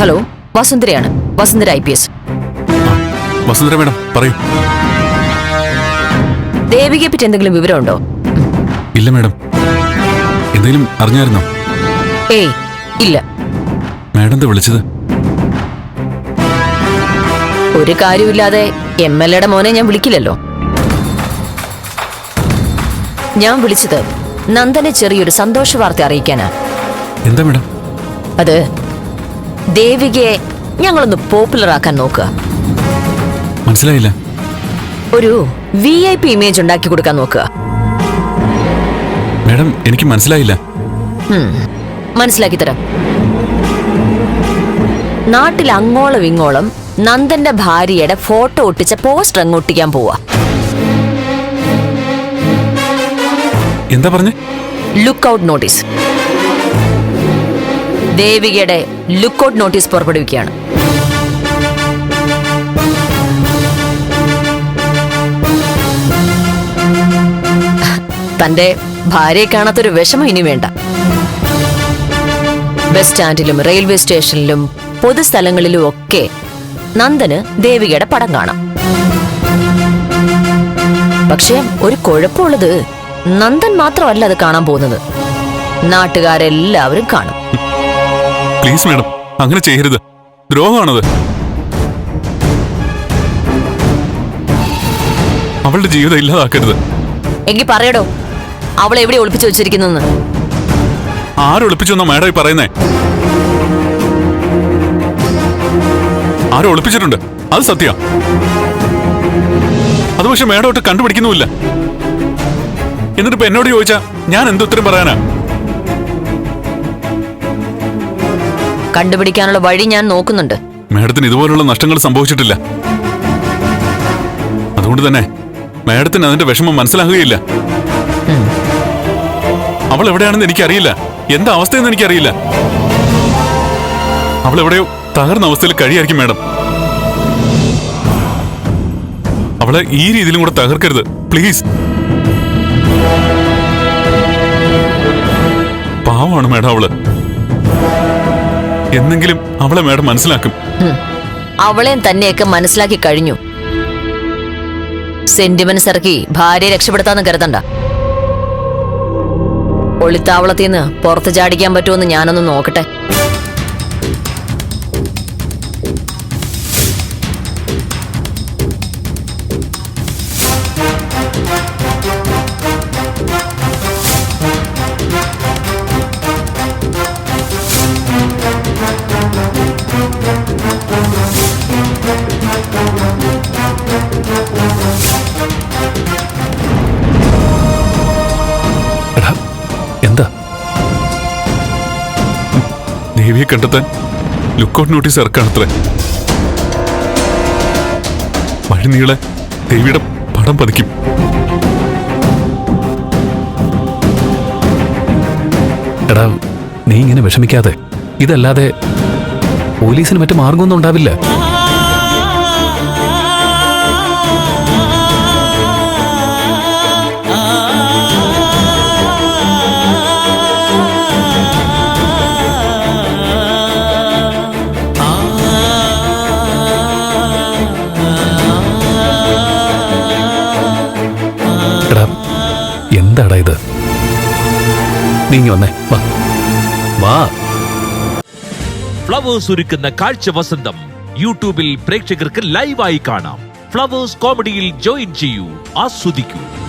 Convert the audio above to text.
Hello വസുന്ധരയാണ്. Vasundhara I P S. Vasundhara madam പറയൂ. ദേവികയെ പറ്റി എന്തെങ്കിലും വിവരമുണ്ടോ? ഇല്ല മേഡം. എന്തെങ്കിലും അറിഞ്ഞായിരുന്നോ? ഏയ് ഇല്ല. മേഡം എന്താ വിളിച്ചത്? ഒരു കാര്യമില്ലാതെ എം എൽ എയുടെ മോനെ ഞാൻ വിളിക്കില്ലല്ലോ. ഞാൻ വിളിച്ചത് നന്ദനെ ചെറിയൊരു സന്തോഷ വാർത്ത അറിയിക്കാനാ. എന്താ മേഡം? അത് ദേവികയെ ഞങ്ങളൊന്ന് പോപ്പുലർ ആക്കാൻ നോക്കുക. മനസ്സിലായില്ല. ഒരു വി ഐ പി ഇമേജ് ഉണ്ടാക്കി കൊടുക്കാൻ നോക്കുക. മേഡം എനിക്ക് മനസ്സിലായില്ല. മനസ്സിലാക്കി തരാം. നാട്ടിൽ അങ്ങോളം ഇങ്ങോളം നന്ദന്റെ ഭാര്യയുടെ ഫോട്ടോ ഒട്ടിച്ച പോസ്റ്റർ അങ്ങ് ഒട്ടിക്കാൻ പോവാ. എന്താ പറഞ്ഞേ? ലുക്ക് ഔട്ട് നോട്ടീസ് ദേവികയുടെ ലുക്ക് ഔട്ട് നോട്ടീസ് പുറപ്പെടുവിക്കുകയാണ്. തന്റെ ഭാര്യയെ കാണാത്തൊരു വിഷമം ഇനി വേണ്ട. ബസ് സ്റ്റാൻഡിലും റെയിൽവേ സ്റ്റേഷനിലും പൊതുസ്ഥലങ്ങളിലും ഒക്കെ നന്ദന് ദേവികയുടെ പടം കാണാം. പക്ഷേ ഒരു കുഴപ്പമുള്ളത് നന്ദൻ മാത്രമല്ല അത് കാണാൻ പോകുന്നത്. നാട്ടുകാരെല്ലാവരും കാണും. പ്ലീസ് മേഡം അങ്ങനെ ചെയ്യരുത്. ദ്രോഹമാണത്. അവളുടെ ജീവിതം ഇല്ലാതാക്കരുത്. എങ്കിൽ പറയടോ. അവളെ എവിടെ ഒളിപ്പിച്ചു വെച്ചിരിക്കുന്നെന്ന് ആരൊളിപ്പിച്ചു എന്നാ മേഡം ഈ പറയുന്നേ? ആരും ഒളിപ്പിച്ചിട്ടുണ്ട്? അത് സത്യ. അത് പക്ഷെ മേഡം ഒട്ട് കണ്ടുപിടിക്കുന്നുമില്ല. എന്നിട്ട് ഇപ്പൊ എന്നോട് ചോദിച്ചാ ഞാൻ എന്തുത്തരം പറയാനാ? കണ്ടുപിടിക്കാനുള്ള വഴി ഞാൻ നോക്കുന്നുണ്ട്. മേഡത്തിന് ഇതുപോലുള്ള നഷ്ടങ്ങൾ സംഭവിച്ചിട്ടില്ല. അതുകൊണ്ട് തന്നെ മേഡത്തിന് അതിന്റെ വിഷമം മനസ്സിലാകുകയില്ല. അവൾ എവിടെയാണെന്ന് എനിക്കറിയില്ല. എന്താ അവസ്ഥയെന്ന് എനിക്കറിയില്ല. അവൾ എവിടെയോ തകർന്ന അവസ്ഥയിൽ കഴിയായിരിക്കും മേഡം. അവളെ ഈ രീതിയിലും കൂടെ തകർക്കരുത്. പ്ലീസ്. പാവമാണ് മേഡം അവൾ. എന്നെങ്കിലും അവളെ മേഡം മനസ്സിലാക്കും. അവളെയും തന്നെയൊക്കെ മനസ്സിലാക്കി കഴിഞ്ഞു. സെന്റിമെന്റ്സ് ഇറക്കി ഭാര്യയെ രക്ഷപ്പെടുത്താന്ന് കരുതണ്ട. ഒളിത്താവളത്തിന്ന് പുറത്ത് ചാടിക്കാൻ പറ്റുമെന്ന് ഞാനൊന്ന് നോക്കട്ടെ. എന്താ? ദേവിയെ കണ്ടെത്താൻ ലുക്കൗട്ട് നോട്ടീസ് ഇറക്കാണത്രേ. വഴി നീളെ ദേവിയുടെ പടം പതിക്കും. എടാ നീ ഇങ്ങനെ വിഷമിക്കാതെ. ഇതല്ലാതെ പോലീസിന് മറ്റു മാർഗമൊന്നും ഉണ്ടാവില്ല. എന്താടാ ഇത്? നീങ്ങി വന്നേ. വാ. വാ. ഫ്ലവേഴ്സ് ഒരുക്കുന്ന കാഴ്ച വസന്തം യൂട്യൂബിൽ പ്രേക്ഷകർക്ക് ലൈവായി കാണാം. ഫ്ലവേഴ്സ് കോമഡിയിൽ ജോയിൻ ചെയ്യൂ ആസ്വദിക്കൂ.